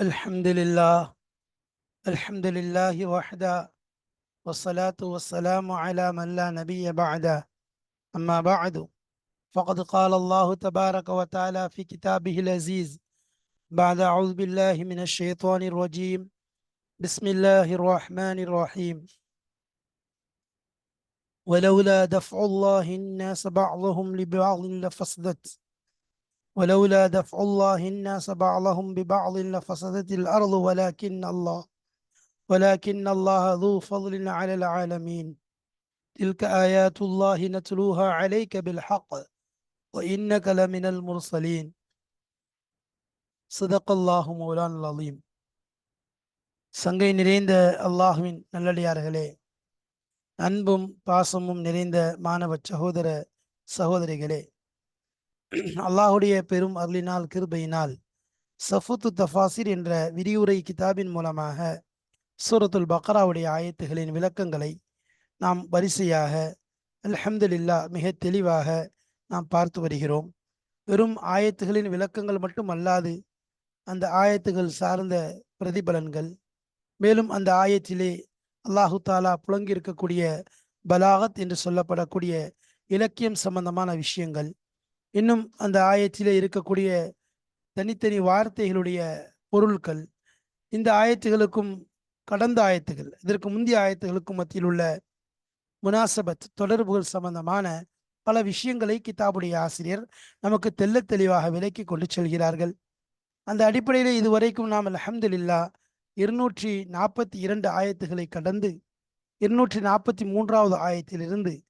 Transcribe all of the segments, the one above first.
الحمد لله الحمد لله وحده والصلاة والسلام على من لا نبي بعده أما بعد فقد قال الله تبارك وتعالى في كتابه العزيز بعد أعوذ بالله من الشيطان الرجيم. بسم الله الرحمن الرحيم. ولولا دفع الله الناس بعضهم لبعض لفسدت. ولولا دفع الله الناس بعضهم ببعض لفسدت الأرض ولكن الله ولكن الله ذو فضل على العالمين تلك آيات الله نتلوها عليك بالحق وإنك لمن المرسلين صدق الله مولانا العظيم சங்கை நிறைந்த அல்லாஹுவின் நல்லடியார்களே அன்பும் பாசமும் நிறைந்த மாணவ சகோதர சகோதரிகளே அல்லாஹுடைய பெரும் அருளினால் கிருபையினால் சஃபுத்து தஃபாசிர் என்ற விரிவுரை கிதாபின் மூலமாக சூரத்துல் பக்ராவுடைய ஆயத்துகளின் விளக்கங்களை நாம் வரிசையாக அல்ஹம்துலில்லா மிக தெளிவாக நாம் பார்த்து வருகிறோம். வெறும் ஆயத்துகளின் விளக்கங்கள் மட்டும் அல்லாது அந்த ஆயத்துகள் சார்ந்த பிரதிபலன்கள் மேலும் அந்த ஆயத்திலே அல்லாஹு தாலா புழங்கியிருக்கக்கூடிய பலாகத் என்று சொல்லப்படக்கூடிய இலக்கியம் சம்பந்தமான விஷயங்கள் இன்னும் அந்த ஆயத்திலே இருக்கக்கூடிய தனித்தனி வார்த்தைகளுடைய பொருட்கள் இந்த ஆயத்துகளுக்கும் கடந்த ஆயத்துகள் இதற்கு முந்தைய ஆயத்துகளுக்கும் மத்தியில் உள்ள முனாசபத் தொடர்புகள் சம்பந்தமான பல விஷயங்களை கிதாபுடைய ஆசிரியர் நமக்கு தெல்ல தெளிவாக விலக்கி கொண்டு செல்கிறார்கள். அந்த அடிப்படையில் இதுவரைக்கும் நாம் அலமதுல்லா இருநூற்றி நாற்பத்தி இரண்டு ஆயத்துகளை கடந்து இருநூற்றி நாற்பத்தி மூன்றாவது ஆயத்திலிருந்து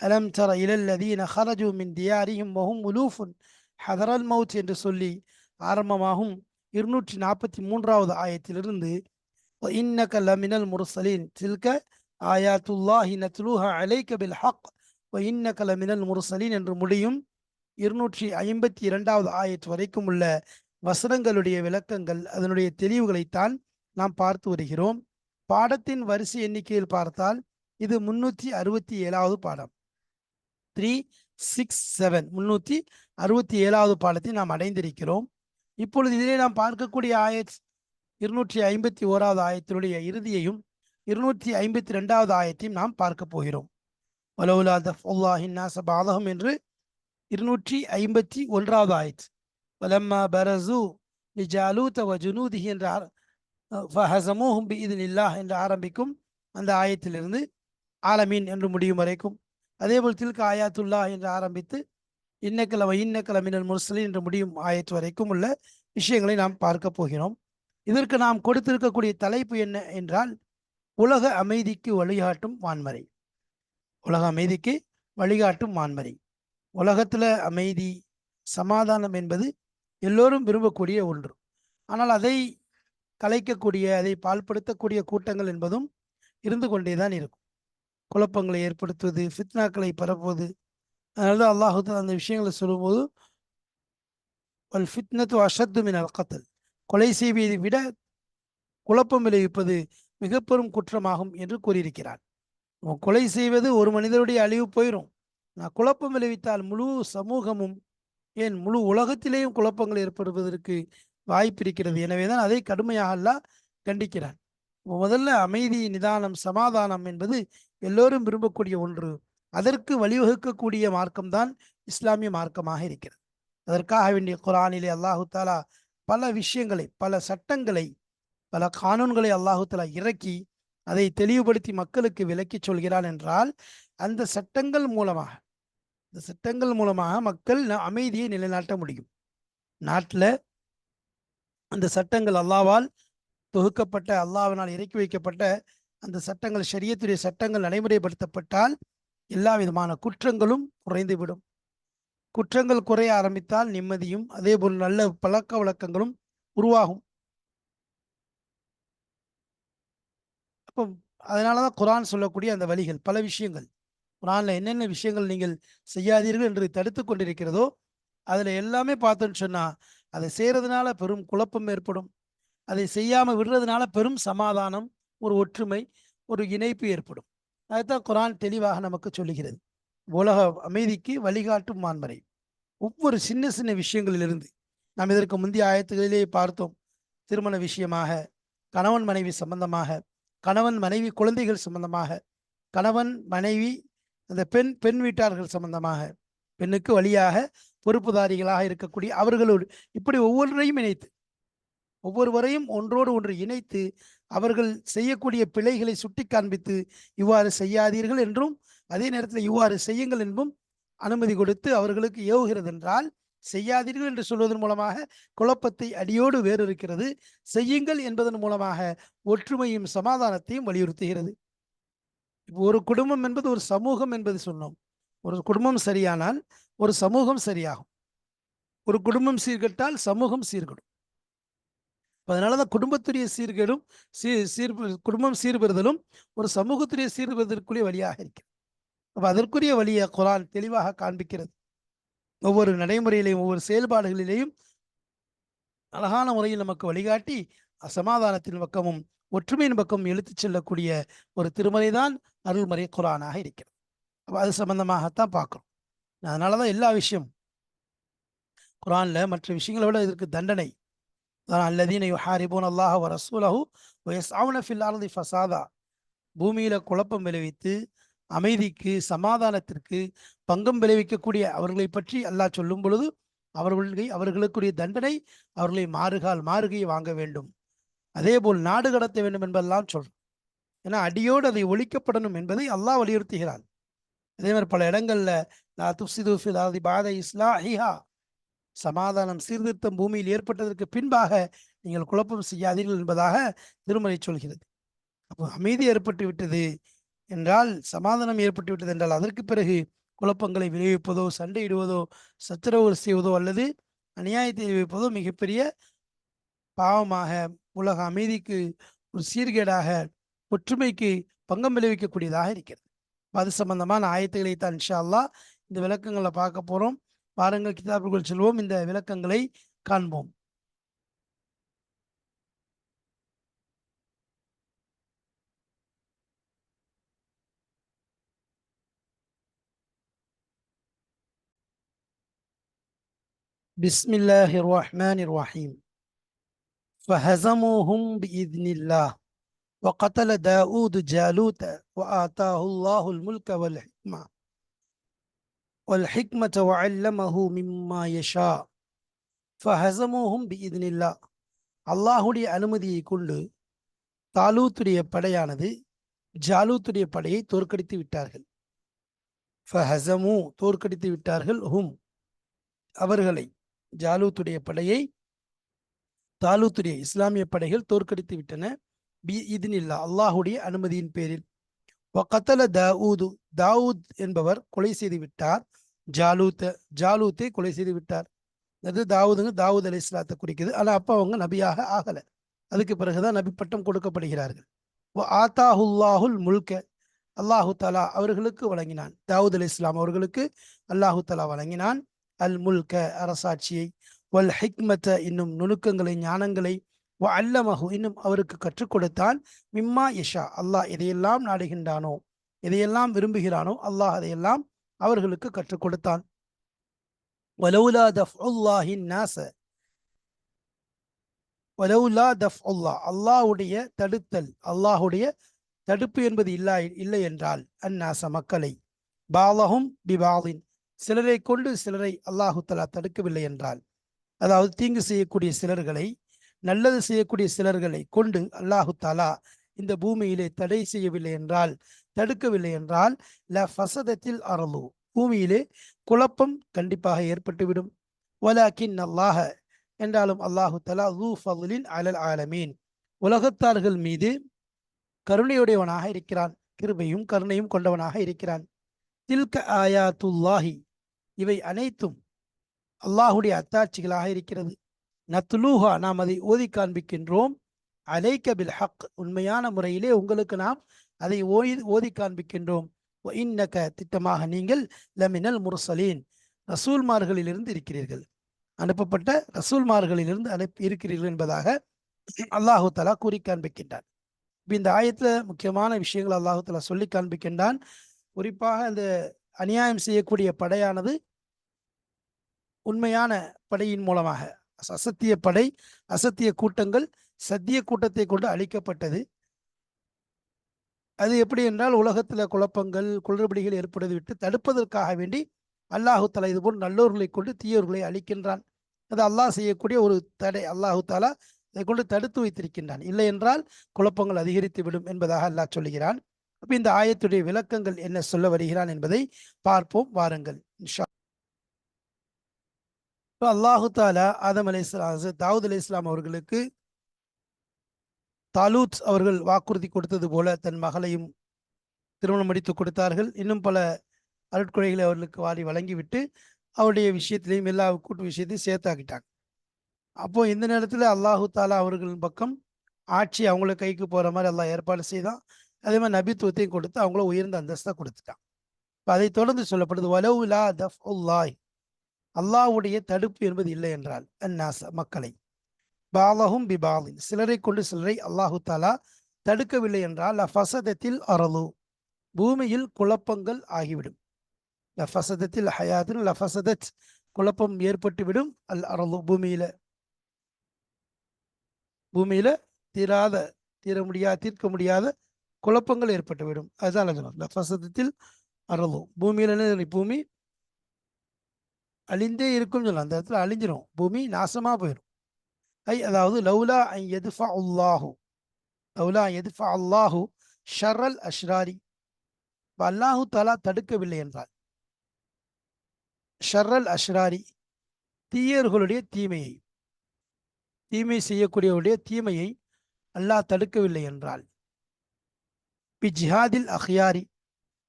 அலம் தர இலல்லதீன ஹரஜு மின் தியாரியும் வஹும் உலூஃபுன் ஹதரல் மவுத் என்று சொல்லி ஆரம்பமாகும் இருநூற்றி நாற்பத்தி மூன்றாவது ஆயத்திலிருந்து இன்னக லமினல் முர்சலீன் தில்க ஆயாத்துல்லாஹி நத்லூஹா அலைக பில் ஹக் இன்னக லமினல் முர்சலீன் என்று முடியும் இருநூற்றி ஐம்பத்தி இரண்டாவது ஆயத்து வரைக்கும் உள்ள வசனங்களுடைய விளக்கங்கள் அதனுடைய தெளிவுகளைத்தான் நாம் பார்த்து வருகிறோம். பாடத்தின் வரிசை எண்ணிக்கையில் பார்த்தால் இது முன்னூற்றி அறுபத்தி ஏழாவது பாடம். த்ரீ சிக்ஸ் செவன் முன்னூற்றி அறுபத்தி ஏழாவது பாலத்தை நாம் அடைந்திருக்கிறோம் இப்பொழுது இதிலே நாம் பார்க்கக்கூடிய ஆயத் இருநூற்றி ஐம்பத்தி ஓராவது ஆயத்தினுடைய இறுதியையும் இருநூற்றி ஐம்பத்தி ரெண்டாவது ஆயத்தையும் நாம் பார்க்க போகிறோம் வலவுலா தஃபுல்லாஹின் பாதகம் என்று இருநூற்றி ஐம்பத்தி ஒன்றாவது ஆயத் வலம்மா பரசு ஜாலூத வஜுனூதி என்ற ஃபஹசமூஹும் பி இதின் நில்லாஹ் என்று ஆரம்பிக்கும் அந்த ஆயத்திலிருந்து ஆலமீன் என்று முடியும் வரைக்கும் அதேபோல் தில்க ஆயாத்துல்லா என்று ஆரம்பித்து இன்னக்கல இன்னக்கல மினல் முர்சலின் என்று முடியும் ஆயத்து வரைக்கும் உள்ள விஷயங்களை நாம் பார்க்க போகிறோம். இதற்கு நாம் கொடுத்திருக்கக்கூடிய தலைப்பு என்ன என்றால் உலக அமைதிக்கு வழிகாட்டும் வான்மறை. உலக அமைதிக்கு வழிகாட்டும் வான்மறை. உலகத்தில் அமைதி சமாதானம் என்பது எல்லோரும் விரும்பக்கூடிய ஒன்று. ஆனால் அதை கலைக்கக்கூடிய அதை பால்படுத்தக்கூடிய கூட்டங்கள் என்பதும் இருந்து கொண்டே தான் இருக்கும். குழப்பங்களை ஏற்படுத்துவது ஃபித்னாக்களை பரப்புவது. அதனால தான் அந்த விஷயங்களை சொல்லும்போது வல் ஃபித்னத்து அஷத்துமின் மின் கொலை செய்வதை விட குழப்பம் விளைவிப்பது மிக பெரும் குற்றமாகும் என்று கூறியிருக்கிறார். கொலை செய்வது ஒரு மனிதருடைய அழிவு போயிடும் நான் குழப்பம் விளைவித்தால் முழு சமூகமும் ஏன் முழு உலகத்திலேயும் குழப்பங்கள் ஏற்படுவதற்கு வாய்ப்பு இருக்கிறது. எனவே தான் அதை கடுமையாக அல்ல கண்டிக்கிறான். முதல்ல அமைதி நிதானம் சமாதானம் என்பது எல்லோரும் விரும்பக்கூடிய ஒன்று. அதற்கு வழிவகுக்கக்கூடிய மார்க்கம்தான் இஸ்லாமிய மார்க்கமாக இருக்கிறது. அதற்காக வேண்டிய குரானிலே அல்லாஹு தாலா பல விஷயங்களை பல சட்டங்களை பல கானூன்களை அல்லாஹு தாலா இறக்கி அதை தெளிவுபடுத்தி மக்களுக்கு விளக்கி சொல்கிறான் என்றால் அந்த சட்டங்கள் மூலமாக இந்த சட்டங்கள் மூலமாக மக்கள் அமைதியை நிலைநாட்ட முடியும். நாட்டில் அந்த சட்டங்கள் அல்லாவால் தொகுக்கப்பட்ட அல்லாவினால் இறக்கி வைக்கப்பட்ட அந்த சட்டங்கள் சரியத்துடைய சட்டங்கள் நடைமுறைப்படுத்தப்பட்டால் எல்லா விதமான குற்றங்களும் குறைந்துவிடும். குற்றங்கள் குறைய ஆரம்பித்தால் நிம்மதியும் அதே போல் நல்ல பழக்க வழக்கங்களும் உருவாகும். அப்போ அதனாலதான் குரான் சொல்லக்கூடிய அந்த வழிகள் பல விஷயங்கள். குரான்ல என்னென்ன விஷயங்கள் நீங்கள் செய்யாதீர்கள் என்று தடுத்து கொண்டிருக்கிறதோ அதுல எல்லாமே பார்த்தோன்னு சொன்னா அதை செய்யறதுனால பெரும் குழப்பம் ஏற்படும். அதை செய்யாமல் விடுறதுனால பெரும் சமாதானம் ஒரு ஒற்றுமை ஒரு இணைப்பு ஏற்படும். அதுதான் குரான் தெளிவாக நமக்கு சொல்லுகிறது. உலக அமைதிக்கு வழிகாட்டும் மான்மறை ஒவ்வொரு சின்ன சின்ன விஷயங்களிலிருந்து நாம் இதற்கு முந்தைய ஆயத்துகளிலே பார்த்தோம். திருமண விஷயமாக கணவன் மனைவி சம்பந்தமாக கணவன் மனைவி குழந்தைகள் சம்பந்தமாக கணவன் மனைவி அந்த பெண் பெண் வீட்டார்கள் சம்பந்தமாக பெண்ணுக்கு வழியாக பொறுப்புதாரிகளாக இருக்கக்கூடிய அவர்களோடு இப்படி ஒவ்வொன்றையும் இணைத்து ஒவ்வொருவரையும் ஒன்றோடு ஒன்று இணைத்து அவர்கள் செய்யக்கூடிய பிழைகளை சுட்டி காண்பித்து இவ்வாறு செய்யாதீர்கள் என்றும் அதே நேரத்தில் இவ்வாறு செய்யுங்கள் என்றும் அனுமதி கொடுத்து அவர்களுக்கு ஏவுகிறது என்றால் செய்யாதீர்கள் என்று சொல்வதன் மூலமாக குழப்பத்தை அடியோடு வேறு இருக்கிறது செய்யுங்கள் என்பதன் மூலமாக ஒற்றுமையும் சமாதானத்தையும் வலியுறுத்துகிறது. ஒரு குடும்பம் என்பது ஒரு சமூகம் என்பது சொன்னோம். ஒரு குடும்பம் சரியானால் ஒரு சமூகம் சரியாகும். ஒரு குடும்பம் சீர்கெட்டால் சமூகம் சீர்கெடும். அதனால தான் குடும்பத்துடைய சீர்கேடும் சீர் சீர் குடும்பம் சீர்பெறுதலும் ஒரு சமூகத்துடைய சீர்பெறுதலுக்குரிய வழியாக இருக்கிறது. அப்போ அதற்குரிய வழியை குரான் தெளிவாக காண்பிக்கிறது. ஒவ்வொரு நடைமுறையிலையும் ஒவ்வொரு செயல்பாடுகளிலேயும் அழகான முறையில் நமக்கு வழிகாட்டி அசமாதானத்தின் பக்கமும் ஒற்றுமையின் பக்கம் எழுத்துச் செல்லக்கூடிய ஒரு திருமறை தான் அருள்மறை குரானாக இருக்கிறது. அப்போ அது சம்பந்தமாகத்தான் பார்க்குறோம். அதனால தான் எல்லா விஷயம் குரானில் மற்ற விஷயங்களை விட இதற்கு தண்டனை அல்லதீன யுஹாரிபூன் அல்லாஹ் வ ரசூலஹு வயஸ் ஃபில் அர்தி ஃபசாதா பூமியில குழப்பம் விளைவித்து அமைதிக்கு சமாதானத்திற்கு பங்கம் விளைவிக்கக்கூடிய அவர்களை பற்றி அல்லாஹ் சொல்லும் பொழுது அவர்களை அவர்களுக்குரிய தண்டனை அவர்களை மாறுகால் மாறுகையை வாங்க வேண்டும். அதே போல் நாடு கடத்த வேண்டும் என்பதெல்லாம் சொல்றோம் ஏன்னா அடியோடு அதை ஒழிக்கப்படணும் என்பதை அல்லாஹ் வலியுறுத்துகிறான். அதே மாதிரி பல இடங்கள்ல லா துப்சிது ஃபில் அர்தி பாத இஸ்லாஹிஹா சமாதானம் சீர்திருத்தம் பூமியில் ஏற்பட்டதற்கு பின்பாக நீங்கள் குழப்பம் செய்யாதீர்கள் என்பதாக திருமலை சொல்கிறது. அப்போ அமைதி ஏற்பட்டு விட்டது என்றால் சமாதானம் ஏற்பட்டு விட்டது என்றால் அதற்கு பிறகு குழப்பங்களை விளைவிப்பதோ சண்டையிடுவதோ சச்சரவு செய்வதோ அல்லது அநியாயத்தை விளைவிப்பதோ மிகப்பெரிய பாவமாக உலக அமைதிக்கு ஒரு சீர்கேடாக ஒற்றுமைக்கு பங்கம் விளைவிக்கக்கூடியதாக இருக்கிறது. அது சம்பந்தமான ஆயத்துக்களை தான் இன்ஷா அல்லா இந்த விளக்கங்களை பார்க்க போகிறோம் பாருங்கள் கிதாபுக்குள் செல்வோம் இந்த விளக்கங்களை காண்போம் بسم الله الرحمن الرحيم فهزموهم بإذن الله وقتل داود جالوت وآتاه الله الملك والحكمة والحكمة وعلمه مما يشاء فهزموهم بإذن الله அல்லாஹுடைய அனுமதியை கொண்டு தாலூத்துடைய படையானது ஜாலூத்துடைய படையை தோற்கடித்து விட்டார்கள் ஃபஹசமு தோற்கடித்து விட்டார்கள் ஹும் அவர்களை ஜாலூத்துடைய படையை தாலூத்துடைய இஸ்லாமிய படைகள் தோற்கடித்து விட்டன பி இதனில்லா அல்லாஹுடைய அனுமதியின் பேரில் வக்கத்தல தாவூது தாவூத் என்பவர் கொலை செய்து விட்டார். ஜாலூத்த ஜாலூத்தை கொலை செய்து விட்டார். அது தாவூதுங்க தாவூத் அலி இஸ்லாத்தை குறிக்குது. ஆனால் அப்போ அவங்க நபியாக ஆகலை. அதுக்கு பிறகுதான் நபி பட்டம் கொடுக்கப்படுகிறார்கள். ஆத்தாஹுல்லாஹுல் முல்க. அல்லாஹு தலா அவர்களுக்கு வழங்கினான். தாவூத் அலி இஸ்லாம் அவர்களுக்கு அல்லாஹு தலா வழங்கினான். அல் முல்க அரசாட்சியை. வல் ஹிக்மத்த இன்னும் நுணுக்கங்களை ஞானங்களை வ அல்லமஹு இன்னும் அவருக்கு கற்றுக் கொடுத்தான் மிம்மா யஷா அல்லாஹ் எதையெல்லாம் நாடுகின்றானோ எதையெல்லாம் விரும்புகிறானோ அல்லாஹ் அதையெல்லாம் அவர்களுக்கு கற்றுக் கொடுத்தான். வலவுலா தஃப் உல்லாஹின் நாச வலவுலா தஃப் உல்லா அல்லாஹுடைய தடுத்தல் அல்லாஹுடைய தடுப்பு என்பது இல்லா இல்லை என்றால் அந்நாச மக்களை பாலஹும் பிபாலின் சிலரை கொண்டு சிலரை அல்லாஹு தலா தடுக்கவில்லை என்றால் அதாவது தீங்கு செய்யக்கூடிய சிலர்களை நல்லது செய்யக்கூடிய சிலர்களை கொண்டு அல்லாஹு தாலா இந்த பூமியிலே தடை செய்யவில்லை என்றால் தடுக்கவில்லை என்றால் ல ஃபசதத்தில் அறலு பூமியிலே குழப்பம் கண்டிப்பாக ஏற்பட்டுவிடும். வலாக்கின் அல்லாஹ என்றாலும் அல்லாஹு தலா லூ ஃபலின் அலல் ஆலமீன். உலகத்தார்கள் மீது கருணையுடையவனாக இருக்கிறான் கிருபையும் கருணையும் கொண்டவனாக இருக்கிறான். தில்க ஆயாத்துல்லாஹி இவை அனைத்தும் அல்லாஹுடைய அத்தாட்சிகளாக இருக்கிறது. நத்துலூஹா நாம் அதை ஓதி காண்பிக்கின்றோம். அலைக்க பில் ஹக் உண்மையான முறையிலே உங்களுக்கு நாம் அதை ஓய் ஓதி காண்பிக்கின்றோம். இன்னக்க திட்டமாக நீங்கள் லமினல் முர்சலீன் ரசூல்மார்களிலிருந்து இருக்கிறீர்கள். அனுப்பப்பட்ட ரசூல்மார்களிலிருந்து அனுப்பி இருக்கிறீர்கள் என்பதாக அல்லாஹு தலா கூறி காண்பிக்கின்றான். இப்போ இந்த ஆயத்தில் முக்கியமான விஷயங்கள் அல்லாஹு தலா சொல்லி காண்பிக்கின்றான். குறிப்பாக அந்த அநியாயம் செய்யக்கூடிய படையானது உண்மையான படையின் மூலமாக. அசத்திய படை அசத்திய கூட்டங்கள் சத்திய கூட்டத்தை கொண்டு அழிக்கப்பட்டது. அது எப்படி என்றால் உலகத்தில் குழப்பங்கள் குளறுபடிகள் ஏற்படுவது விட்டு தடுப்பதற்காக வேண்டி அல்லாஹு இதுபோல் நல்லோர்களை கொண்டு தீயோர்களை அழிக்கின்றான். அது அல்லாஹ் செய்யக்கூடிய ஒரு தடை. அல்லாஹு தாலா இதை கொண்டு தடுத்து வைத்திருக்கின்றான். இல்லை என்றால் குழப்பங்கள் அதிகரித்து விடும் என்பதாக அல்லாஹ் சொல்லுகிறான். அப்போ இந்த ஆயத்துடைய விளக்கங்கள் என்ன சொல்ல வருகிறான் என்பதை பார்ப்போம் வாருங்கள். இன்ஷா இப்போ அல்லாஹு தாலா ஆதம் அலி இஸ்லாம் தாவூத் அலி இஸ்லாம் அவர்களுக்கு தாலூத் அவர்கள் வாக்குறுதி கொடுத்தது போல தன் மகளையும் திருமணம் முடித்து கொடுத்தார்கள். இன்னும் பல அருட்கொடைகளை அவர்களுக்கு வாரி வழங்கிவிட்டு அவருடைய விஷயத்திலையும் எல்லா கூட்டு விஷயத்தையும் சேர்த்தாக்கிட்டாங்க. அப்போ இந்த நேரத்தில் அல்லாஹு தாலா அவர்களின் பக்கம் ஆட்சி அவங்கள கைக்கு போகிற மாதிரி எல்லாம் ஏற்பாடு செய்தான். அதே மாதிரி நபித்துவத்தையும் கொடுத்து அவங்கள உயர்ந்த அந்தஸ்தை கொடுத்துட்டான். இப்போ அதை தொடர்ந்து சொல்லப்படுது வலவுலா தஃப் உல்லாய் அல்லாவுடைய தடுப்பு என்பது இல்லை என்றால் அந்நாச மக்களை. பாலஹும் பிபாலின் சிலரை கொண்டு சிலரை அல்லாஹு தாலா தடுக்கவில்லை என்றால் லஃபசதத்தில் அரலு பூமியில் குழப்பங்கள் ஆகிவிடும். லஃபசதத்தில் ஹயாத்தின் லஃபசதத் குழப்பம் ஏற்பட்டுவிடும் அல் அரலு பூமியில. பூமியில தீராத தீர முடியாத தீர்க்க முடியாத குழப்பங்கள் ஏற்பட்டுவிடும் அதுதான் லஃபசதத்தில் அரலு பூமியில பூமி அழிந்தே இருக்கும் சொல்லலாம். அந்த இடத்துல அழிஞ்சிரும். பூமி நாசமா போயிடும் ஐ அதாவது லவுலா ஐ எதுஃபா உல்லாஹு லவுலா எதுஃபா அல்லாஹு ஷர்ரல் அஷ்ராரி. அல்லாஹு தாலா தடுக்கவில்லை என்றால். ஷர்ரல் அஷ்ராரி தீயர்களுடைய தீமையை தீமை செய்யக்கூடியவருடைய தீமையை அல்லாஹ் தடுக்கவில்லை என்றால். பி ஜிஹாதில் அஹ்யாரி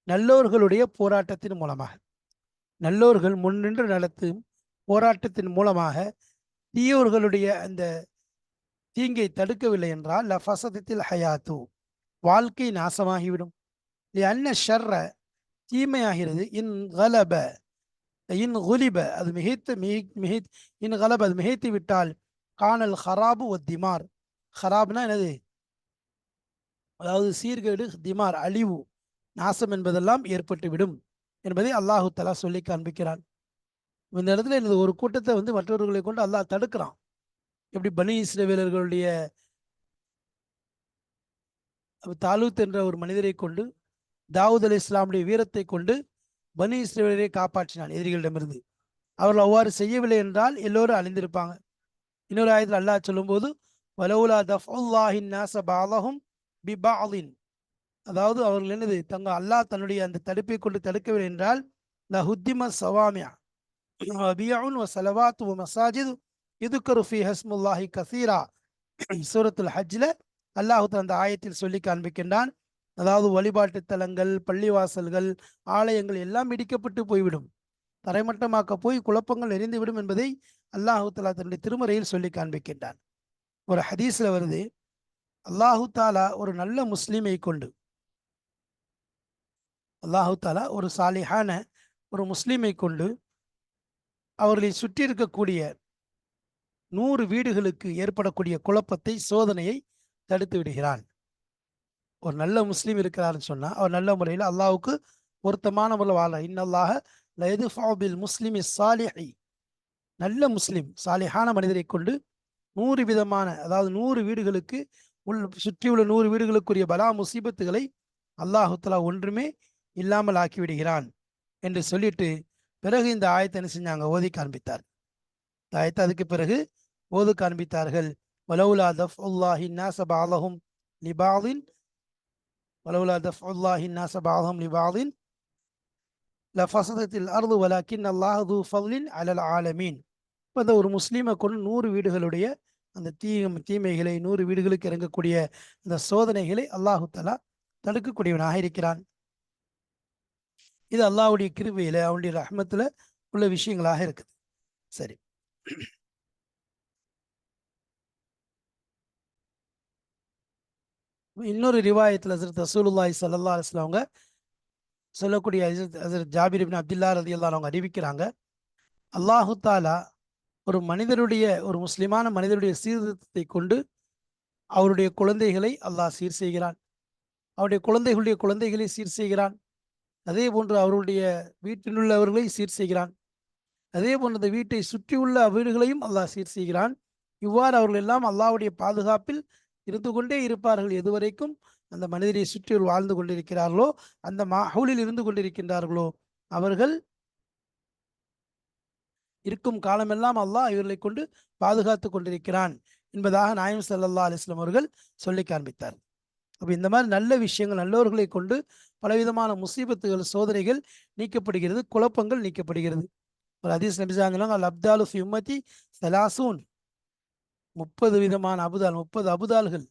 நல்லோர்களுடைய போராட்டத்தின் மூலமாக. நல்லோர்கள் முன்னின்று நடத்தும் போராட்டத்தின் மூலமாக தீயோர்களுடைய அந்த தீங்கை தடுக்கவில்லை என்றால் லஃபசதத்தில் ஹயாத்து. வாழ்க்கை நாசமாகிவிடும். அன்ன ஷர்ர தீமையாகிறது. இன் கலப இன் குலிப அது மிகைத்து மிகை மிகை இன் கலப அது மிகைத்து விட்டால் காணல் ஹராபு ஒ திமார். ஹராப்னா என்னது? அதாவது சீர்கேடு திமார் அழிவு நாசம் என்பதெல்லாம் ஏற்பட்டுவிடும். என்பதை அல்லாஹு தலா சொல்லி காண்பிக்கிறான். இந்த இடத்துல இந்த ஒரு கூட்டத்தை வந்து மற்றவர்களை கொண்டு அல்லாஹ் தடுக்கிறான். எப்படி பனி இஸ்ரவேலர்களுடைய தாலூத் என்ற ஒரு மனிதரை கொண்டு தாவூத் அலி இஸ்லாமுடைய வீரத்தை கொண்டு பனி இஸ்ரேலரை காப்பாற்றினான் எதிரிகளிடமிருந்து. அவர்கள் அவ்வாறு செய்யவில்லை என்றால் எல்லோரும் அழிந்திருப்பாங்க. இன்னொரு ஆயத்தில் அல்லாஹ் சொல்லும்போது வலவுலா தஃபுல்லாஹின் நாச பாலஹும் பிபாலின் அதாவது அவர்கள் என்னது? தங்க அல்லாஹ் தன்னுடைய அந்த தடுப்பை கொண்டு தடுக்கவில்லை என்றால் லஹுத்திம சவாமியா. பியாவுன் சலவாத் மசாஜித் இதுக்கரு ஃபி ஹஸ்முல்லாஹி கசீரா. சூரத்துல் ஹஜ்ல அல்லாஹு அந்த ஆயத்தில் சொல்லி காண்பிக்கின்றான். அதாவது வழிபாட்டு தலங்கள் பள்ளிவாசல்கள் ஆலயங்கள் எல்லாம் இடிக்கப்பட்டு போய்விடும். தரைமட்டமாக்க போய் குழப்பங்கள் நெறிந்துவிடும் என்பதை அல்லாஹு தன்னுடைய திருமறையில் சொல்லி காண்பிக்கின்றான். ஒரு ஹதீஸ்ல வருது அல்லாஹு தாலா ஒரு நல்ல முஸ்லீமை கொண்டு அல்லாஹு தாலா ஒரு சாலிஹான ஒரு முஸ்லீமை கொண்டு அவர்களை சுற்றி இருக்கக்கூடிய நூறு வீடுகளுக்கு ஏற்படக்கூடிய குழப்பத்தை சோதனையை தடுத்து விடுகிறான். ஒரு நல்ல முஸ்லீம் இருக்கிறாருன்னு சொன்னால் அவர் நல்ல முறையில் அல்லாவுக்கு பொருத்தமான முறையில் வாழ இன்னல்லாக லயது ஃபாபில் முஸ்லிம் சாலிஹி நல்ல முஸ்லீம் சாலிஹான மனிதரை கொண்டு நூறு விதமான அதாவது நூறு வீடுகளுக்கு உள் சுற்றியுள்ள நூறு வீடுகளுக்குரிய பலா முசீபத்துகளை அல்லாஹுத்தலா ஒன்றுமே இல்லாமல் ஆக்கிவிடுகிறான் என்று சொல்லிட்டு பிறகு இந்த ஆயத்தை என்ன செஞ்சாங்க? ஓதி காண்பித்தார் இந்த ஆயத்தை அதுக்கு பிறகு ஓது காண்பித்தார்கள் வலவுலா தஃப் உல்லாஹி நாசபாலஹும் லிபாலின் வலவுலா தஃப் உல்லாஹி நாசபாலஹும் லிபாலின் லஃபசதத்தில் அருது வலாக்கின் அல்லாஹூ து ஃபல்லின் அலல் ஆலமீன் இப்போ இந்த ஒரு முஸ்லீமை கொண்டு நூறு வீடுகளுடைய அந்த தீ தீமைகளை நூறு வீடுகளுக்கு இறங்கக்கூடிய அந்த சோதனைகளை அல்லாஹு தலா தடுக்கக்கூடியவனாக இருக்கிறான். இது அல்லாவுடைய கிருபையில் அவனுடைய ரஹமத்தில் உள்ள விஷயங்களாக இருக்குது. சரி. இன்னொரு ரிவாயத்தில் ஹசரத் ரசூலுல்லாய் சல்லா அலுவலாம் அவங்க சொல்லக்கூடிய ஹசரத் ஜாபிர் இபின் அப்துல்லா ரதி அல்லா அவங்க அறிவிக்கிறாங்க அல்லாஹு தாலா ஒரு மனிதருடைய ஒரு முஸ்லிமான மனிதருடைய சீர்திருத்தத்தை கொண்டு அவருடைய குழந்தைகளை அல்லாஹ் சீர் செய்கிறான். அவருடைய குழந்தைகளுடைய குழந்தைகளை சீர் செய்கிறான். அதே போன்று அவருடைய வீட்டிலுள்ளவர்களை சீர் செய்கிறான். அதே போன்று அந்த வீட்டை சுற்றியுள்ள வீடுகளையும் அல்லாஹ் சீர் செய்கிறான். இவ்வாறு அவர்கள் எல்லாம் அல்லாவுடைய பாதுகாப்பில் இருந்து கொண்டே இருப்பார்கள். எதுவரைக்கும் அந்த மனிதரை சுற்றி வாழ்ந்து கொண்டிருக்கிறார்களோ அந்த மாஹூலில் இருந்து கொண்டிருக்கின்றார்களோ அவர்கள் இருக்கும் காலமெல்லாம் அல்லாஹ் இவர்களை கொண்டு பாதுகாத்து கொண்டிருக்கிறான் என்பதாக நாயம் சல்லா அலிஸ்லாம் அவர்கள் சொல்லி காண்பித்தார் அப்போ இந்த மாதிரி நல்ல விஷயங்கள் நல்லவர்களை கொண்டு பலவிதமான முசீபத்துகள் சோதனைகள் நீக்கப்படுகிறது குழப்பங்கள் நீக்கப்படுகிறது. ஒரு ஹதீஸ் நபிசாங்க அல் அப்தாலு ஃபிம்மதி சலாசூன். முப்பது விதமான அபுதால் முப்பது அபுதால்கள்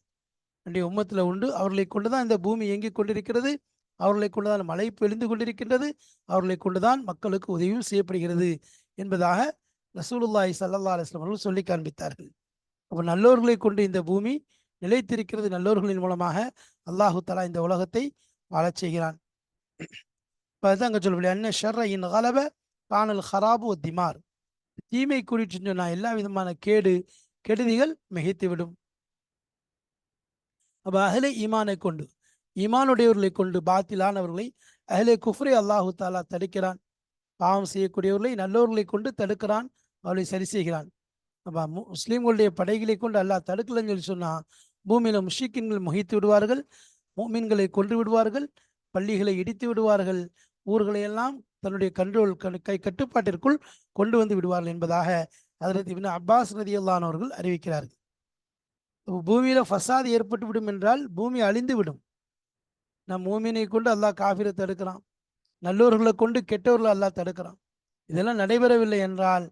என்னுடைய உம்மத்தில் உண்டு. அவர்களை கொண்டு தான் இந்த பூமி இயங்கிக் கொண்டிருக்கிறது. அவர்களை கொண்டுதான் மழை பெழுந்து கொண்டிருக்கின்றது. அவர்களை கொண்டுதான் மக்களுக்கு உதவியும் செய்யப்படுகிறது என்பதாக ரசூலுல்லாய் சல்லா அலைஹி அவர்கள் சொல்லி காண்பித்தார்கள். அப்போ நல்லோர்களை கொண்டு இந்த பூமி நிலைத்திருக்கிறது. நல்லோர்களின் மூலமாக அல்லாஹு தலா இந்த உலகத்தை வாழச் செய்கிறான். இப்போ அதுதான் அங்கே சொல்லவில்லை என்ன ஷர்ர இன் கலப காணல் ஹராபு திமார். தீமை குறித்து சொன்னால் எல்லா விதமான கேடு கெடுதிகள் மிகைத்துவிடும் அப்போ அகலே ஈமானை கொண்டு ஈமானுடையவர்களை கொண்டு பாத்திலானவர்களை அஹ்லே குஃப்ரை அல்லாஹு தாலா தடுக்கிறான். பாவம் செய்யக்கூடியவர்களை நல்லவர்களை கொண்டு தடுக்கிறான் அவர்களை சரி செய்கிறான். அப்போ முஸ்லீம்களுடைய படைகளை கொண்டு அல்லாஹ் தடுக்கலன்னு சொல்லி சொன்னால் பூமியில முஷிக்கின்கள் முகித்து விடுவார்கள் மூமின்களை கொன்று விடுவார்கள் பள்ளிகளை இடித்து விடுவார்கள் ஊர்களை எல்லாம் தன்னுடைய கண்ட்ரோல் கை கட்டுப்பாட்டிற்குள் கொண்டு வந்து விடுவார்கள் என்பதாக அதில் இவன் அப்பாஸ் நதியல்லானவர்கள் அறிவிக்கிறார்கள். பூமியில ஃபசாது ஏற்பட்டு விடும் என்றால் பூமி அழிந்து விடும். நம் மூமினை கொண்டு அல்லாஹ் காஃபிரை தடுக்கிறான். நல்லோர்களை கொண்டு கெட்டவர்களை அல்லாஹ் தடுக்கிறான். இதெல்லாம் நடைபெறவில்லை என்றால்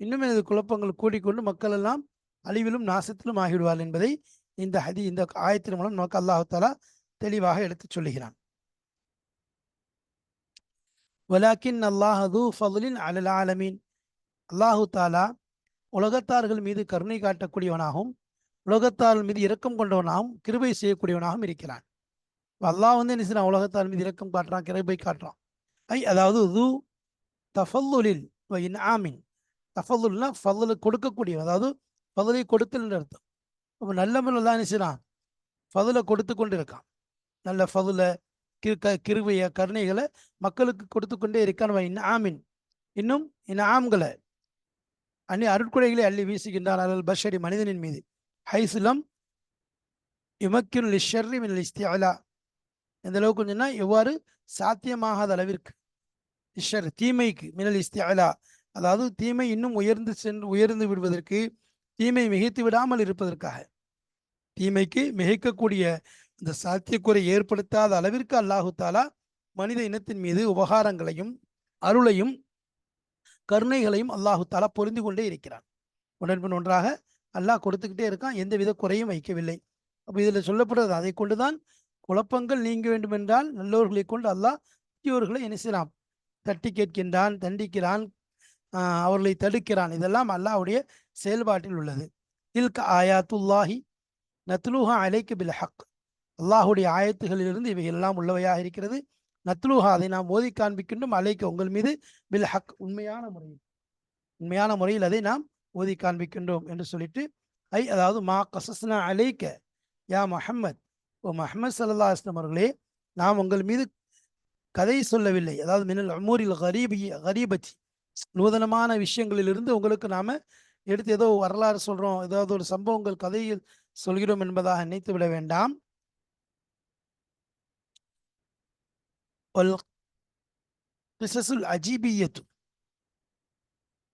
இன்னும் எனது குழப்பங்கள் கூடிக்கொண்டு மக்கள் எல்லாம் அழிவிலும் நாசத்திலும் ஆகிவிடுவார்கள் என்பதை இந்த ஹதி இந்த ஆயத்தின் மூலம் நமக்கு அல்லாஹாலா தெளிவாக எடுத்துச் சொல்லுகிறான். வலாக்கின் அல்லாஹது ஃபதுலின் அலல் ஆலமீன். அல்லாஹு தாலா உலகத்தார்கள் மீது கருணை காட்டக்கூடியவனாகவும் உலகத்தார் மீது இரக்கம் கொண்டவனாகவும் கிருபை செய்யக்கூடியவனாகவும் இருக்கிறான். அல்லாஹ் வந்து என்ன செய்யறான் உலகத்தார் மீது இரக்கம் காட்டுறான் கிருபை காட்டுறான். ஐ அதாவது து தஃபல்லுலில் இன் ஆமின் தஃபல்லுல்னா ஃபல்லு கொடுக்கக்கூடியவன் அதாவது ஃபதுலை கொடுத்தல் அர்த்தம். அப்போ நல்ல முறையில் தான் என்ன செய்யறான் ஃபதுலை கொடுத்து கொண்டு இருக்கான் நல்ல ஃபதுல கிரு க கருணைகளை மக்களுக்கு கொடுத்து கொண்டே இருக்கான். இன்ஆமின் இன்னும் இன்ஆம்களை அன்னி அருட்குடைகளை அள்ளி வீசுகின்றான் அலல் பஷரி மனிதனின் மீது. ஹைசுலம் இமக்கின் லிஷர்ரி மின் இஸ்திஅலா. எந்த அளவுக்கு சொன்னா எவ்வாறு சாத்தியமாகாத அளவிற்கு. இஷர் தீமைக்கு மினல் இஸ்திஅலா. அதாவது தீமை இன்னும் உயர்ந்து சென்று உயர்ந்து விடுவதற்கு தீமை மிகைத்து விடாமல் இருப்பதற்காக. தீமைக்கு மிகைக்கக்கூடிய இந்த சாத்தியக்குறை ஏற்படுத்தாத அளவிற்கு அல்லாஹு தாலா மனித இனத்தின் மீது உபகாரங்களையும் அருளையும் கருணைகளையும் அல்லாஹு தாலா பொருந்து கொண்டே இருக்கிறான். உடன்பின் ஒன்றாக அல்லாஹ் கொடுத்துக்கிட்டே இருக்கான். எந்தவித குறையும் வைக்கவில்லை. அப்போ இதில் சொல்லப்படுறது அதை கொண்டுதான் குழப்பங்கள் நீங்க வேண்டுமென்றால் நல்லோர்களை கொண்டு அல்லாஹ் தீயோர்களை என்ன செய்யலாம் தட்டி கேட்கின்றான் தண்டிக்கிறான் அவர்களை தடுக்கிறான். இதெல்லாம் அல்லாஹுடைய செயல்பாட்டில் உள்ளது. இல்க ஆயாத்துல்லாஹி நத்லூஹா அலைக்கு பில் ஹக். அல்லாஹுடைய ஆயத்துகளிலிருந்து இவை எல்லாம் உள்ளவையாக இருக்கிறது. நத்லூஹா அதை நாம் ஓதி காண்பிக்கின்றோம். அலைக்கு உங்கள் மீது பில் ஹக் உண்மையான முறையில் உண்மையான முறையில் அதை நாம் ஓதி காண்பிக்கின்றோம் என்று சொல்லிட்டு ஐ அதாவது மா கசஸ்னா அலைக்க யா மஹம்மத் ஓ மஹமத் சல்லா அஸ்லம் அவர்களே நாம் உங்கள் மீது கதை சொல்லவில்லை. அதாவது மின்னல் அமூரில் கரீபி கரீபத்தி நூதனமான விஷயங்களிலிருந்து உங்களுக்கு நாம் எடுத்து ஏதோ வரலாறு சொல்கிறோம் ஏதாவது ஒரு சம்பவங்கள் கதையில் சொல்கிறோம் என்பதாக நினைத்து விட வேண்டாம். والقصص العجيبية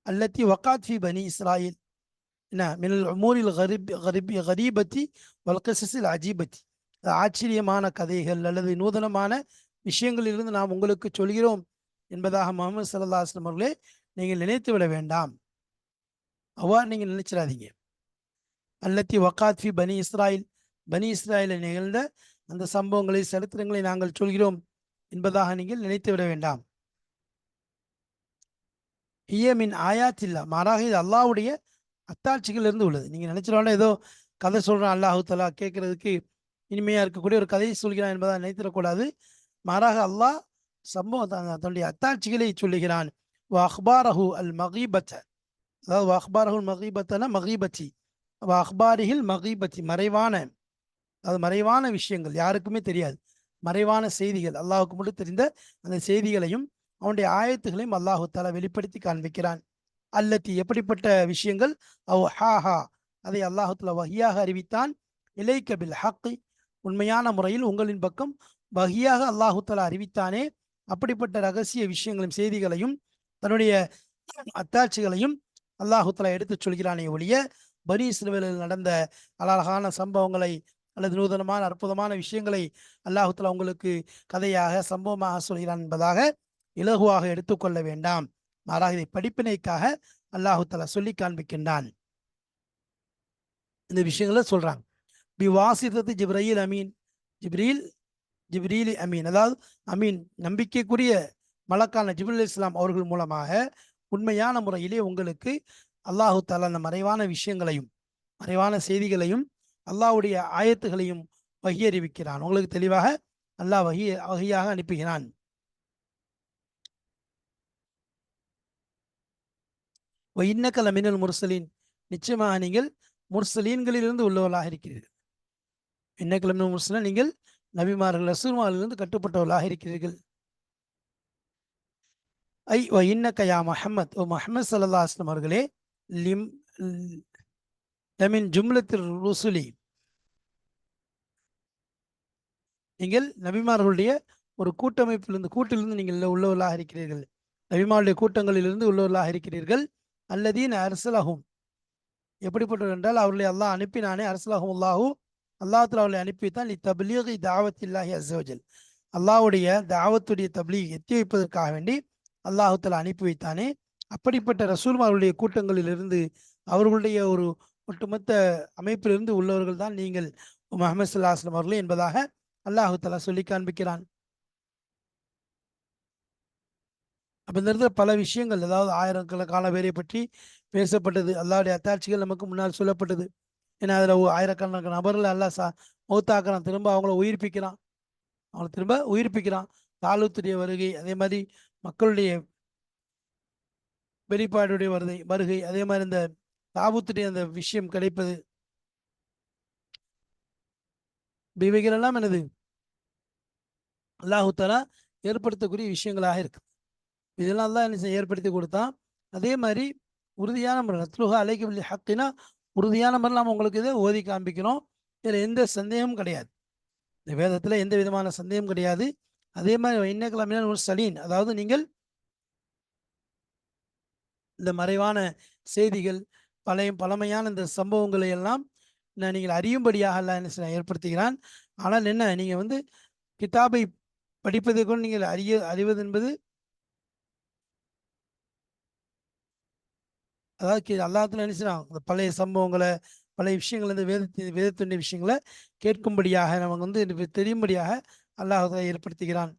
التي وقعت في بني إسرائيل نعم من الأمور الغريب غريب غريبة والقصص العجيبة ஆச்சரியமான கதைகள் அல்லது நூதனமான விஷயங்களிலிருந்து நாம் உங்களுக்கு சொல்கிறோம் என்பதாக முகமது சல்லா அஸ்லம் அவர்களே நீங்கள் நினைத்து விட வேண்டாம் அவ்வாறு நீங்கள் நினைச்சிடாதீங்க அல்லத்தி வக்காத் ஃபி பனி இஸ்ராயில் பனி இஸ்ராயலில் நிகழ்ந்த அந்த சம்பவங்களை சரித்திரங்களை நாங்கள் சொல்கிறோம் என்பதாக நீங்கள் நினைத்து விட வேண்டாம். ஹியமின் ஆயாத்தில்லா மாறாக இது அல்லாஹ்வுடைய அத்தாட்சிகள் இருந்து உள்ளது. நீங்க நினைச்சிடலாம் ஏதோ கதை சொல்றான் அல்லாஹு தலா கேட்கறதுக்கு இனிமையா இருக்கக்கூடிய ஒரு கதையை சொல்கிறான் என்பதை நினைத்திடக்கூடாது. மாறாக அல்லாஹ் சம்பவம் தன்னுடைய அத்தாட்சிகளை சொல்லுகிறான். அஹ்பாரஹு அல் மகீபத்த அதாவது அஹ்பாரஹு மகீபத்தன மகீபச்சி அஹ்பாரிஹில் மகீபச்சி மறைவான அதாவது மறைவான விஷயங்கள் யாருக்குமே தெரியாது. மறைவான செய்திகள். அல்லாஹுக்கு மட்டும் தெரிந்த அந்த செய்திகளையும் அவனுடைய ஆயத்துகளையும் அல்லாஹு தாலா வெளிப்படுத்தி காண்பிக்கிறான். அல்லத்தி எப்படிப்பட்ட விஷயங்கள்? அவ் ஹாஹா. அதை அல்லாஹுத்துல வகியாக அறிவித்தான். இலை கபில் ஹக்கு. உண்மையான முறையில் உங்களின் பக்கம் வகியாக அல்லாஹுத்தலா அறிவித்தானே. அப்படிப்பட்ட ரகசிய விஷயங்களையும் செய்திகளையும் தன்னுடைய அத்தாட்சிகளையும் அல்லாஹுத்தலா எடுத்துச் சொல்கிறானே ஒழிய பனி சிறுவலில் நடந்த அழகான சம்பவங்களை அல்லது நூதனமான அற்புதமான விஷயங்களை அல்லாஹுத்லா உங்களுக்கு கதையாக சம்பவமாக சொல்கிறான் என்பதாக இலகுவாக எடுத்துக்கொள்ள வேண்டாம். மாறாக இதை படிப்பினைக்காக அல்லாஹு சொல்லி காண்பிக்கின்றான். இந்த விஷயங்களை சொல்றாங்க. பி வாசித்தது ஜிப்ரயில் அமீன். ஜிப்ரீல் ஜிப்ரீல் அமீன். அதாவது அமீன் நம்பிக்கைக்குரிய மலக்கான ஜிப்ரீல் இஸ்லாம் அவர்கள் மூலமாக உண்மையான முறையிலே உங்களுக்கு அல்லாஹு தாலா அந்த மறைவான விஷயங்களையும் மறைவான செய்திகளையும் அல்லாவுடைய ஆயத்துகளையும் வகி அறிவிக்கிறான் உங்களுக்கு தெளிவாக அல்லாஹ் வகி வகையாக அனுப்புகிறான். இன்னக்கல மின்னல் முர்சலீன். நிச்சயமாக நீங்கள் முர்சலீன்களிலிருந்து உள்ளவர்களாக இருக்கிறீர்கள். இன்னக்கல மின்னல் முர்சலீன் நீங்கள் நபிமார்கள் ரசூல்மாரிலிருந்து கட்டுப்பட்டவர்களாக இருக்கிறீர்கள். ஐ ஒ இன்னக்கயா மஹமத் ஓ மஹமத் சல்லா அஸ்லம் அவர்களே லிம் லமின் ஜும்லத்தில் ருசுலி. நீங்கள் நபிமார்களுடைய ஒரு கூட்டமைப்பிலிருந்து கூட்டிலிருந்து நீங்கள் உள்ளவர்களாக இருக்கிறீர்கள். நபிமாருடைய கூட்டங்களிலிருந்து உள்ளவர்களாக இருக்கிறீர்கள். அல்லதீன் அரசலாகும் எப்படிப்பட்டவர் என்றால் அவர்களை அல்லாஹ் அனுப்பினானே அரசலாகும் அல்லாஹூ அல்லாஹத்துல அவர்களை அனுப்பித்தான் இ தாவத் இல்லாஹி அசோஜல் அல்லாஹுடைய தாவத்துடைய தபிலீக் எத்தி வைப்பதற்காக வேண்டி அல்லாஹுத்தலா அனுப்பி வைத்தானே. அப்படிப்பட்ட ரசூல்மார்களுடைய கூட்டங்களிலிருந்து அவர்களுடைய ஒரு ஒட்டுமொத்த அமைப்பிலிருந்து உள்ளவர்கள் தான் நீங்கள் முகமது சல்லாஹ்லம் அவர்களே என்பதாக அல்லாஹு தலா சொல்லி காண்பிக்கிறான். அப்ப இந்த இடத்துல பல விஷயங்கள் அதாவது ஆயிரக்கணக்கான பேரை பற்றி பேசப்பட்டது. அல்லாவுடைய அத்தாட்சிகள் நமக்கு முன்னால் சொல்லப்பட்டது. ஏன்னா அதுல ஆயிரக்கணக்கான நபர்கள் அல்லா சா மௌத்தாக்குறான். திரும்ப அவங்கள உயிர்ப்பிக்கிறான். அவங்களை திரும்ப உயிர்ப்பிக்கிறான். தாலுத்துடைய வருகை அதே மாதிரி மக்களுடைய வெளிப்பாடுடைய வருகை வருகை அதே மாதிரி இந்த தாபுத்துடைய அந்த விஷயம் கிடைப்பது. இவைகள் எல்லாம் எனது அல்லாஹு ஏற்படுத்தக்கூடிய விஷயங்களாக இருக்குது இதெல்லாம் தான் என்ன ஏற்படுத்தி கொடுத்தான் அதே மாதிரி உறுதியான முறை நத்லுகா அழைக்கவில்லை ஹக்கினா உறுதியான முறை நாம் உங்களுக்கு இதை ஓதி காண்பிக்கிறோம். இதில் எந்த சந்தேகமும் கிடையாது. இந்த வேதத்தில் எந்த விதமான சந்தேகம் கிடையாது. அதே மாதிரி இன்னக்கலாமின ஒரு சலீன் அதாவது நீங்கள் இந்த மறைவான செய்திகள் பழைய பழமையான இந்த சம்பவங்களை எல்லாம் நீங்கள் அறியும்படியாக எல்லாம் என்ன ஏற்படுத்துகிறான். ஆனால் என்ன நீங்கள் வந்து கிதாபை படிப்பதை கூட நீங்கள் அறிய அறிவது என்பது அதாவது அல்லாத்துல நினைச்சுறான் இந்த பழைய சம்பவங்களை பழைய விஷயங்கள் இந்த வேதத்தின் வேதத்துடைய விஷயங்களை கேட்கும்படியாக நமக்கு வந்து தெரியும்படியாக அல்லாஹ் ஏற்படுத்துகிறான்.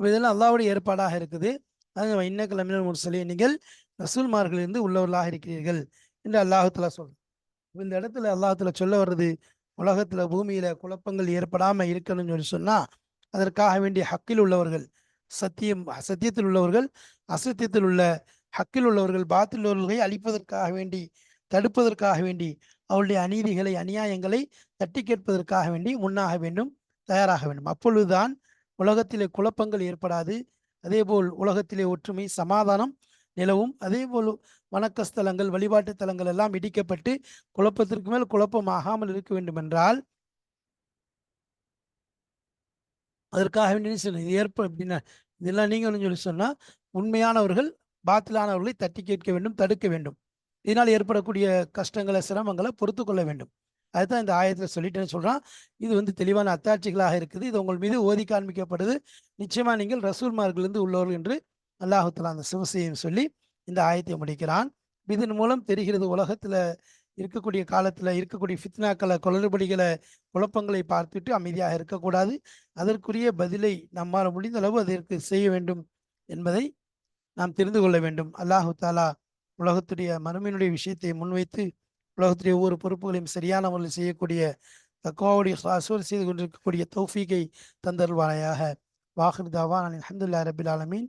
இதெல்லாம் அல்லாவுடைய ஏற்பாடாக இருக்குது. அது இன்னக்கிழமையினர் முர்சலே நீங்கள் ரசூல்மார்களிலிருந்து உள்ளவர்களாக இருக்கிறீர்கள். என்று அல்லாஹத்துல சொல்றோம் இந்த இடத்துல அல்லாஹத்துல சொல்ல வர்றது உலகத்துல பூமியில குழப்பங்கள் ஏற்படாம இருக்கணும்னு சொல்லி சொன்னா அதற்காக வேண்டிய ஹக்கில் உள்ளவர்கள் சத்தியம் சத்தியத்தில் உள்ளவர்கள் அசத்தியத்தில் உள்ள ஹக்கில் உள்ளவர்கள் பாத்தில் உள்ளவர்களை அழிப்பதற்காக வேண்டி தடுப்பதற்காக வேண்டி அவருடைய அநீதிகளை அநியாயங்களை தட்டி கேட்பதற்காக வேண்டி முன்னாக வேண்டும் தயாராக வேண்டும். அப்பொழுதுதான் உலகத்திலே குழப்பங்கள் ஏற்படாது. அதேபோல் உலகத்திலே ஒற்றுமை சமாதானம் நிலவும். அதே போல் வணக்கஸ்தலங்கள் வழிபாட்டு தலங்கள் எல்லாம் இடிக்கப்பட்டு குழப்பத்திற்கு மேல் குழப்பம் ஆகாமல் இருக்க வேண்டும் என்றால் அதற்காக வேண்டிய இது ஏற்ப அப்படின்னா இதெல்லாம் நீங்கள் சொல்லி சொன்னால் உண்மையானவர்கள் பாத்திலானவர்களை தட்டி கேட்க வேண்டும் தடுக்க வேண்டும். இதனால் ஏற்படக்கூடிய கஷ்டங்களை சிரமங்களை பொறுத்து கொள்ள வேண்டும். அதுதான் இந்த ஆயத்தில் சொல்லிட்டேன்னு சொல்கிறான் இது வந்து தெளிவான அத்தாட்சிகளாக இருக்குது. இது உங்கள் மீது ஓதி காண்பிக்கப்படுது. நிச்சயமாக நீங்கள் ரசூல்மார்களிருந்து உள்ளவர்கள் என்று அல்லாஹுத்தலா அந்த சிவசையும் சொல்லி இந்த ஆயத்தை முடிக்கிறான். இதன் மூலம் தெரிகிறது உலகத்தில் இருக்கக்கூடிய காலத்தில் இருக்கக்கூடிய ஃபித்னாக்களை குளறுபடிகளை குழப்பங்களை பார்த்துட்டு அமைதியாக இருக்கக்கூடாது. அதற்குரிய பதிலை நம்மால் முடிந்த அளவு அதற்கு செய்ய வேண்டும் என்பதை நாம் தெரிந்து கொள்ள வேண்டும். அல்லாஹு தாலா உலகத்துடைய மறுமையினுடைய விஷயத்தை முன்வைத்து உலகத்துடைய ஒவ்வொரு பொறுப்புகளையும் சரியான முறையில் செய்யக்கூடிய தக்குவாவுடைய சாசுவர் செய்து கொண்டிருக்கக்கூடிய தௌஃபீகை தந்தருவானையாக வாஹிர் தாவான். அலமதுல்லா ரபில் ஆலமீன்.